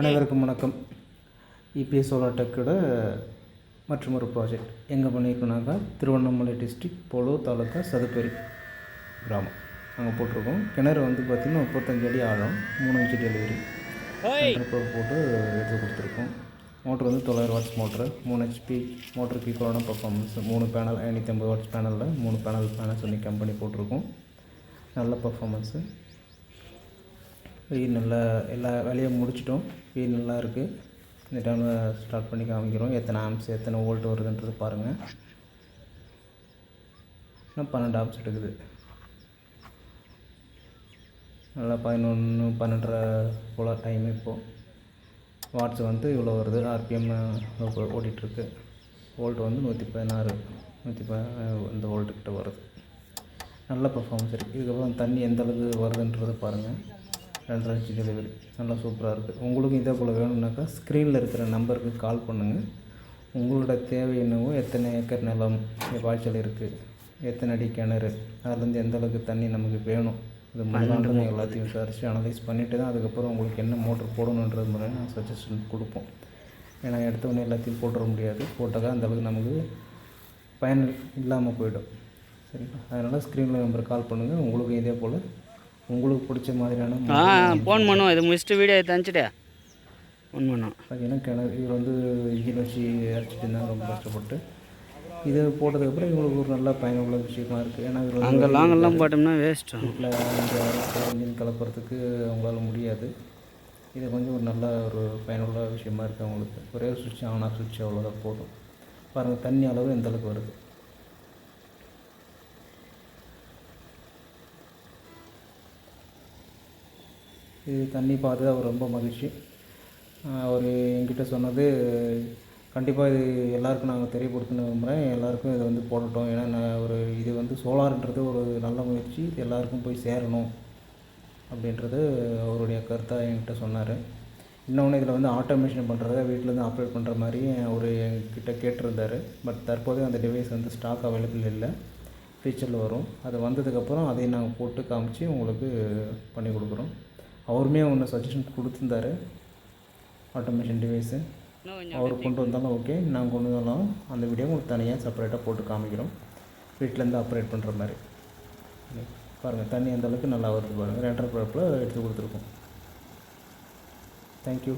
அனைவருக்கும் வணக்கம். EPS solar டெக்கோட மற்றும் ஒரு ப்ராஜெக்ட் எங்கே பண்ணியிருக்கோனாக்கா திருவண்ணாமலை டிஸ்ட்ரிக்ட் போலூர் தாலுக்கா சதுப்பேரி கிராமம். அங்கே போட்டிருக்கோம். கிணறு வந்து பார்த்திங்கன்னா முப்பத்தஞ்சு அடி ஆழம் மூணு இன்ச்சு டெலிவரி போட்டு எடுத்து கொடுத்துருக்கோம். மோட்ரு வந்து தொள்ளாயிரம் வாட்ஸ் மோட்ரு மூணு ஹெச்பி மோட்டருக்கு ஈக்குவலான பர்ஃபார்மன்ஸ் மூணு பேனல் ஐநூற்றி ஐம்பது வாட்ஸ் பேனலில் மூணு பேனல் பேனல் சொல்லி கம்பெனி போட்டிருக்கோம். நல்ல பர்ஃபார்மன்ஸு வெயில் நல்லா எல்லா வேலையும் முடிச்சிட்டோம். வெயில் நல்லா இருக்குது இந்த டைமில் ஸ்டார்ட் பண்ணி காமிக்கிறோம். எத்தனை ஆம்ஸ் எத்தனை வோல்ட் வருதுன்றது பாருங்கள் இன்னும் பன்னெண்டு ஆம்ஸ் எடுக்குது. நல்லா பதினொன்று பன்னெண்டரை போல் டைம் இப்போது வாட்ஸ் வந்து இவ்வளோ வருது. ஆர்பிஎம் ஓடிட்டுருக்கு. வோல்ட் வந்து நூற்றி பதினாறு நூற்றி ப இந்த வோல்ட்டு வருது. நல்ல பர்ஃபார்மன்ஸ் இருக்குது இதுக்கப்புறம் தண்ணி எந்த அளவுக்கு வருதுன்றதை பாருங்கள் ரெண்டரை இன்ச்சு டெலிவரி நல்லா சூப்பராக இருக்குது உங்களுக்கும் இதே போல் வேணும்னாக்கா ஸ்க்ரீனில் இருக்கிற நம்பருக்கு கால் பண்ணுங்கள் உங்களோட தேவை என்னவோ எத்தனை ஏக்கர் நிலம் பாய்ச்சல் இருக்குது எத்தனை அடி கிணறு அதுலேருந்து எந்த அளவுக்கு தண்ணி நமக்கு வேணும் இது முதலாண்டு எல்லாத்தையும் விசாரித்து அனலைஸ் பண்ணிவிட்டு தான் அதுக்கப்புறம் உங்களுக்கு என்ன மோட்ரு போடணுன்றது முறை நான் சஜஷன் கொடுப்போம். ஏன்னா எடுத்த உடனே எல்லாத்தையும் போட்டுற முடியாது. போட்டாக்கா அந்த அளவுக்கு நமக்கு பயன் இல்லாமல் போயிடும். சரிங்களா? அதனால் ஸ்க்ரீனில் நம்பர் கால் பண்ணுங்கள் உங்களுக்கு இதே போல் உங்களுக்கு பிடிச்ச மாதிரியான ஆ ஃபோன் பண்ணுவோம். இது முடிச்சுட்டு வீடியோ அனுப்பிச்சிட்டு ஃபோன் பண்ணோம் பார்த்தீங்கன்னா கிணறு இவர் வந்து இன்ஜின் வச்சு இறச்சிட்டு இருந்தாங்க ரொம்ப கஷ்டப்பட்டு. இது போட்டதுக்கப்புறம் இவங்களுக்கு ஒரு நல்ல பயனுள்ள விஷயமா இருக்குது ஏன்னா இவர் அங்கே லாங்கெல்லாம் போட்டோம்னா வேஸ்ட்டு வீட்டில் இன்ஜின் கலப்புறதுக்கு அவங்களால முடியாது. இது கொஞ்சம் ஒரு நல்ல ஒரு பயனுள்ள விஷயமா இருக்குது அவங்களுக்கு. ஒரே ஒரு சுவிட்ச் ஆன் ஆஃப் சுவிட்ச் அவ்வளோதான் போதும். பாருங்கள் தண்ணி அளவு எந்த அளவுக்கு வருது. இது தண்ணி பார்த்து அவர் ரொம்ப மகிழ்ச்சி. அவர் என்கிட்ட சொன்னது கண்டிப்பாக இது எல்லாருக்கும் நாங்கள் தெரியப்படுத்தணும் விரும்புகிறேன் எல்லாருக்கும் இதை வந்து போடட்டும். ஏன்னா நான் ஒரு இது வந்து சோலார்ன்றது ஒரு நல்ல முயற்சி. இது எல்லாருக்கும் போய் சேரணும். அப்படின்றது அவருடைய கருத்தாக என்கிட்ட சொன்னார். இன்னொன்று இதில் வந்து ஆட்டோமேஷன் பண்ணுறத வீட்டிலேருந்து ஆப்ரேட் பண்ணுற மாதிரி அவர் என்கிட்ட கேட்டிருந்தார். பட் தற்போது அந்த டிவைஸ் வந்து ஸ்டாக் அவைலபிள் இல்லை. ஃபியூச்சரில் வரும். அது வந்ததுக்கப்புறம் அதையும் நாங்கள் போட்டு காமிச்சு உங்களுக்கு பண்ணி கொடுக்குறோம். அவருமே ஒன்று சஜஷன் கொடுத்துருந்தாரு. ஆட்டோமேஷன் டிவைஸு அவர் கொண்டு வந்தாலும் ஓகே நாங்கள் கொண்டு வந்தாலும் அந்த வீடியோ உங்களுக்கு தனியாக செப்பரேட்டாக போட்டு காமிக்கிறோம். வீட்டிலேருந்து ஆப்ரேட் பண்ணுற மாதிரி. பாருங்கள் தண்ணி அந்த அளவுக்கு நல்லா வருது பாருங்கள் ரெண்டரை பரப்பில் எடுத்து கொடுத்துருக்கோம். தேங்க்யூ